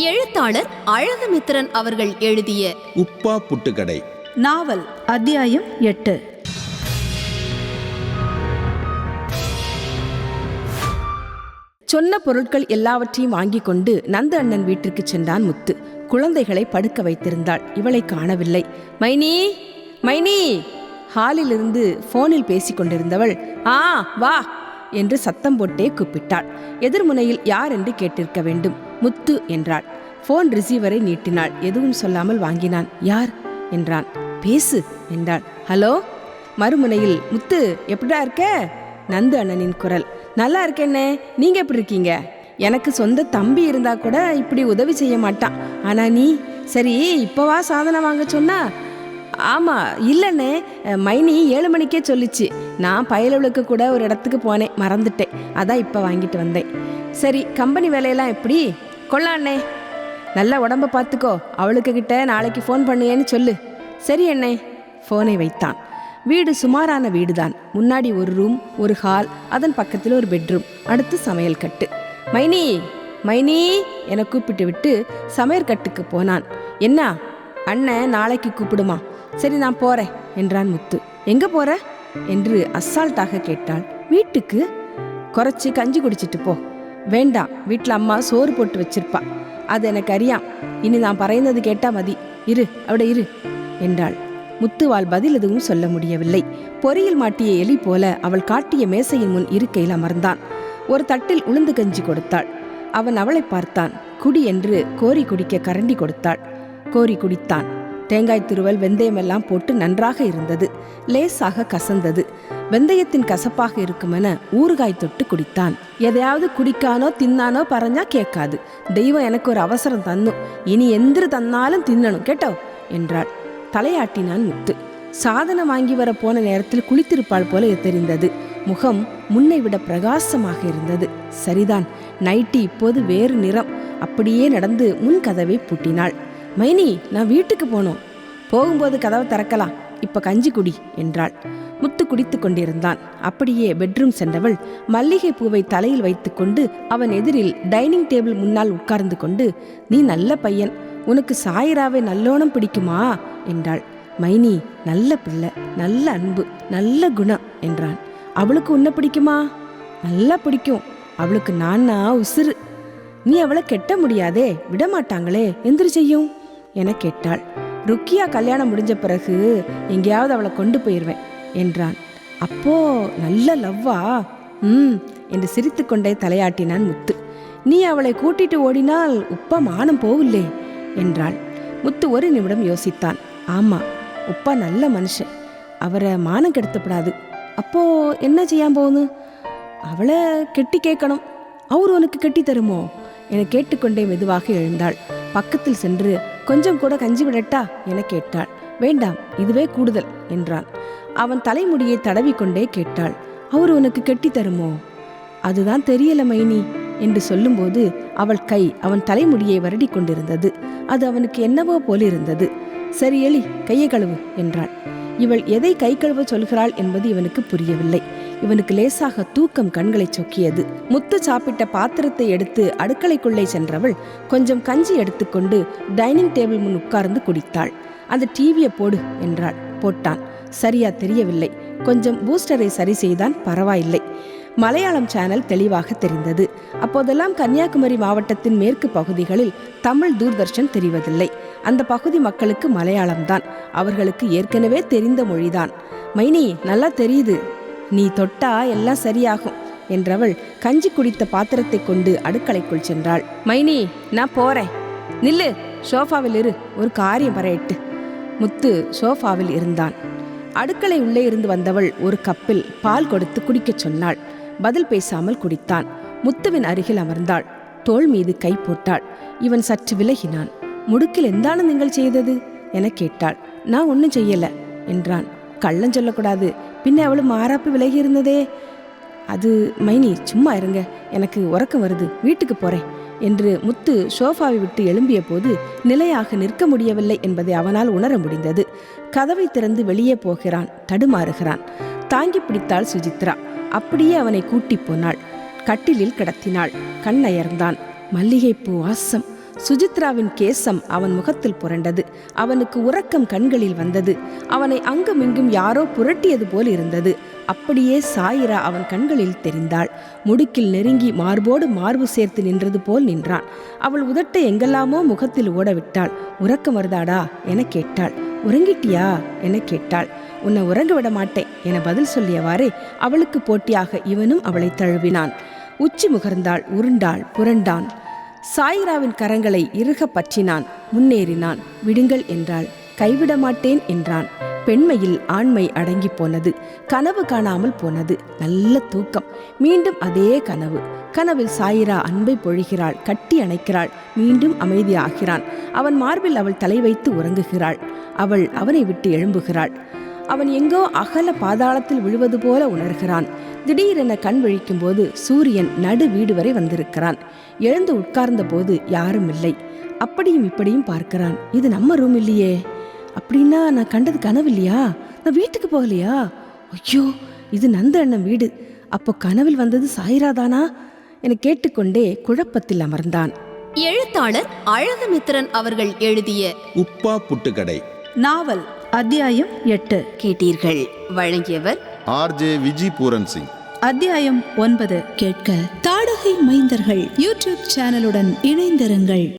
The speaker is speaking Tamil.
எழுத்தாளர் அழகுமித்திரன் அவர்கள் எழுதிய உப்பா புட்டுக்கடை. நாவல் அத்தியாயம் எட்டு. சொன்ன பொருட்கள் எல்லாவற்றையும் வாங்கிக் கொண்டு நந்த அண்ணன் வீட்டிற்கு சென்றான் முத்து. குழந்தைகளை படுக்க வைத்திருந்தாள். இவளை காணவில்லை. மைனி மைனி! ஹாலிலிருந்து போனில் பேசிக் கொண்டிருந்தவள் ஆ வா. என்று சத்தம் போட்டே கூப்பிட்டாள். எதிர்முனையில் யார் என்று கேட்டிருக்க வேண்டும். முத்து என்றாள். போன் ரிசீவரை நீட்டினாள். எதுவும் சொல்லாமல் வாங்கினான். யார்? என்றான். பேசு என்றாள். ஹலோ? மறுமுனையில் முத்து எப்படா இருக்க? நந்து அண்ணனின் குரல். நல்லா இருக்கேன்னே நீங்க எப்படி இருக்கீங்க? எனக்கு சொந்த தம்பி இருந்தா கூட இப்படி உதவி செய்ய மாட்டான். ஆனா நீ? சரி இப்பவா சாதனை வாங்க சொன்னா? ஆமாம் இல்லைண்ணே மைனி ஏழு மணிக்கே சொல்லிச்சு. நான் பயலவளுக்கு கூட ஒரு இடத்துக்கு போனேன் மறந்துட்டேன். அதான் இப்போ வாங்கிட்டு வந்தேன். சரி கம்பெனி வேலையெல்லாம் எப்படி? கொள்ளாண்ணே நல்லா உடம்ப பார்த்துக்கோ அவளுக்கு கிட்ட நாளைக்கு ஃபோன் பண்ணுயேன்னு சொல்லு. சரி அண்ணே. ஃபோனை வைத்தான். வீடு சுமாரான வீடு தான் முன்னாடி ஒரு ரூம் ஒரு ஹால் அதன் பக்கத்தில் ஒரு பெட்ரூம் அடுத்து சமையல் கட்டு. மைனி மைனி என கூப்பிட்டு விட்டு சமையல் கட்டுக்கு போனான். என்ன? அண்ணன் நாளைக்கு கூப்பிடுமா? சரி நான் போறேன் என்றான் முத்து. எங்க போற? என்று அசால்ட்டாக கேட்டாள். வீட்டுக்கு. குறைச்சி கஞ்சி குடிச்சிட்டு போ. வேண்டாம் வீட்டில் அம்மா சோறு போட்டு வச்சிருப்பா. அது எனக்கு அறியாம். இனி நான் பறைந்தது கேட்டா மதி. இரு அவட இரு என்றாள். முத்துவால் பதில் எதுவும் சொல்ல முடியவில்லை. பொறியில் மாட்டிய எலி போல அவள் காட்டிய மேசையின் முன் இருக்கையில் அமர்ந்தான். ஒரு தட்டில் உளுந்து கஞ்சி கொடுத்தாள். அவன் அவளை பார்த்தான். குடி என்று கோரி குடிக்க கரண்டி கொடுத்தாள். கோரி குடித்தான். தேங்காய் துருவல் வெந்தயமெல்லாம் போட்டு நன்றாக இருந்தது. லேசாக கசந்தது. வெந்தயத்தின் கசப்பாக இருக்குமென ஊறுகாய் தொட்டு குடித்தான். எதையாவது குடிக்கானோ தின்னானோ பறஞ்சா கேட்காது. தெய்வம் எனக்கு ஒரு அவசரம் தன்னும். இனி எந்திரு தன்னாலும் தின்னணும் கேட்டோ? என்றாள். தலையாட்டினான் முத்து. சாதனை வாங்கி வர போன நேரத்தில் குளித்திருப்பாள் போல தெரிந்தது. முகம் முன்னை விட பிரகாசமாக இருந்தது. சரிதான். நைட்டி இப்போது வேறு நிறம். அப்படியே நடந்து முன் கதவை பூட்டினாள். மைனி நான் வீட்டுக்கு போனோம் போகும்போது கதவை திறக்கலாம். இப்ப கஞ்சி குடி என்றாள். முத்து குடித்து கொண்டிருந்தான். அப்படியே பெட்ரூம் சென்றவள் மல்லிகை பூவை தலையில் வைத்துக்கொண்டு அவன் எதிரில் டைனிங் டேபிள் முன்னால் உட்கார்ந்து கொண்டு நீ நல்ல பையன். உனக்கு சாயிராவை நல்லோணம் பிடிக்குமா? என்றாள். மைனி நல்ல பிள்ளை நல்ல அன்பு நல்ல குணம் என்றான். அவளுக்கு உன்ன பிடிக்குமா? நல்லா பிடிக்கும். அவளுக்கு நான்னா உசுறு. நீ அவளை கெட்ட முடியாதே விடமாட்டாங்களே. எந்திரி செய்யும். என கேட்டாள். ருக்கியா கல்யாணம் முடிஞ்ச பிறகு எங்கேயாவது அவளை கொண்டு போயிடுவேன் என்றான். அப்போ நல்ல லவ்வா? ம் என்று சிரித்துக்கொண்டே தலையாட்டினான் முத்து. நீ அவளை கூட்டிட்டு ஓடினால் உப்பா மானம் போவில்லே என்றாள். முத்து ஒரு நிமிடம் யோசித்தான். ஆமா உப்பா நல்ல மனுஷன். அவரை மானம் கெடுத்தப்படாது. அப்போ என்ன செய்யாம போகுது அவளை கெட்டி கேட்கணும். அவர் உனக்கு கெட்டி தருமோ? என கேட்டுக்கொண்டே மெதுவாக எழுந்தாள். பக்கத்தில் சென்று கொஞ்சம் கூட கஞ்சி விடட்டா? என கேட்டாள். வேண்டாம் இதுவே கூடுதல் என்றான். அவன் தலைமுடியை தடவிக்கொண்டே கேட்டாள். அவர் உனக்கு கெட்டி தருமோ? அதுதான் தெரியல மைனி என்று சொல்லும்போது அவள் கை அவன் தலைமுடியை வருடி கொண்டிருந்தது. அது அவனுக்கு என்னவோ போலிருந்தது. சரி எலி கையை கழுவு என்றாள். இவள் எதை கை கழுவ சொல்கிறாள் என்பது இவனுக்கு புரியவில்லை. இவனுக்கு லேசாக தூக்கம் கண்களை சொக்கியது. முத்து சாப்பிட்ட பாத்திரத்தை எடுத்து அடுக்கலைக்குள்ளே சென்றவள் கொஞ்சம் கஞ்சி எடுத்துக்கொண்டு டைனிங் டேபிள் முன் உட்கார்ந்து குடித்தாள். அந்த டிவியை போடு என்றாள். போட்டான். சரியா தெரியவில்லை. கொஞ்சம் பூஸ்டரை சரி செய்தான் பரவாயில்லை. மலையாளம் சேனல் தெளிவாக தெரிந்தது. அப்போதெல்லாம் கன்னியாகுமரி மாவட்டத்தின் மேற்கு பகுதிகளில் தமிழ் தூர்தர்ஷன் தெரிவதில்லை. அந்த பகுதி மக்களுக்கு மலையாளம்தான். அவர்களுக்கு ஏற்கனவே தெரிந்த மொழிதான். மைனி நல்லா தெரியுது. நீ தொட்டா எல்லாம் சரியாகும் என்றவள் கஞ்சி குடித்த பாத்திரத்தை கொண்டு அடுக்கலைக்குள் சென்றாள். மைனி நான் போறேன். நில்லு சோஃபாவில் இரு. ஒரு காரியம் பறையிட்டு. முத்து சோஃபாவில் இருந்தான். அடுக்களை உள்ளே இருந்து வந்தவள் ஒரு கப்பில் பால் கொடுத்து குடிக்கச் சொன்னாள். பதில் பேசாமல் குடித்தான். முத்துவின் அருகில் அமர்ந்தாள். தோள் மீது கை போட்டாள். இவன் சற்று விலகினான். முடுக்கில் எந்தானு நீங்கள் செய்தது? என கேட்டாள். நான் ஒன்றும் செய்யல என்றான். கள்ளம் சொல்லக்கூடாது. பின்ன அவளும் மாறாப்பு விலகி இருந்ததே. அது மைனி சும்மா இருங்க. எனக்கு உறக்கம் வருது. வீட்டுக்கு போறேன் என்று முத்து சோஃபாவை விட்டு எழும்பிய போது நிலையாக நிற்க முடியவில்லை என்பதை அவனால் உணர முடிந்தது. கதவை திறந்து வெளியே போகிறான் தடுமாறுகிறான். தாங்கி பிடித்தாள் சுஜித்ரா. அப்படியே அவனை கூட்டிப் போனாள். கட்டிலில் கிடத்தினாள். கண்ணயர்ந்தான் மல்லிகைப்பூ வாசம். சுஜித்ராவின் கேசம் அவன் முகத்தில் புரண்டது. அவனுக்கு உறக்கம் கண்களில் வந்தது. அவனை அங்குமிங்கும் யாரோ புரட்டியது போல் இருந்தது. அப்படியே சாயிரா அவன் கண்களில் தெரிந்தாள். முடுக்கில் நெருங்கி மார்போடு மார்பு சேர்த்து நின்றது போல் நின்றான். அவள் உதட்டை எங்கெல்லாமோ முகத்தில் ஓடவிட்டாள். உறக்கம் வருதாடா? என கேட்டாள். உறங்கிட்டியா? என கேட்டாள். உன்னை உறங்க விட மாட்டேன் என பதில் சொல்லியவாறே அவளுக்கு போட்டியாக இவனும் அவளை தழுவினான். உச்சி முகர்ந்தாள் உருண்டாள் புரண்டான். சாயிராவின் கரங்களை இறுக பற்றினான். முன்னேறினான். விடுங்கள் என்றாள். கைவிட மாட்டேன் என்றான். பெண்மையில் ஆண்மை அடங்கி போனது. கனவு காணாமல் போனது. நல்ல தூக்கம். மீண்டும் அதே கனவு. கனவில் சாயிரா அன்பை பொழிகிறாள். கட்டி அணைக்கிறாள். மீண்டும் அமைதியாகிறான். அவன் மார்பில் அவள் தலை வைத்து உறங்குகிறாள். அவள் அவனை விட்டு எழும்புகிறாள். அவன் எங்கோ அகல பாதாளத்தில் விழுவது போல உணர்கிறான். திடீரென கண் விழிக்கும் போது சூரியன் நடு வீடு வரை வந்திருக்கிறான். எழுந்து உட்கார்ந்த போது யாரும் இல்லை. அப்படியும் இப்படியும் பார்க்கிறான். இது நம்ம ரூம் இல்லையே. அப்படின்னா நான் கண்டது கனவு இல்லையா? நான் வீட்டுக்கு போகலையா? ஐயோ இது நந்த அண்ணன் வீடு. அப்போ கனவில் வந்தது சாயிராதானா? என கேட்டுக்கொண்டே குழப்பத்தில் அமர்ந்தான். எழுத்தாளர் அழகுமித்திரன் அவர்கள் எழுதிய உப்பா புட்டுக்கடை. நாவல். அத்தியாயம் எட்டு. கேட்டீர்கள். வழங்கியவர் ஆர்ஜே விஜி பூரன் சிங். அத்தியாயம் ஒன்பது. கேட்க. தாடகை மைந்தர்கள் யூடியூப் சேனலுடன் இணைந்திருங்கள்.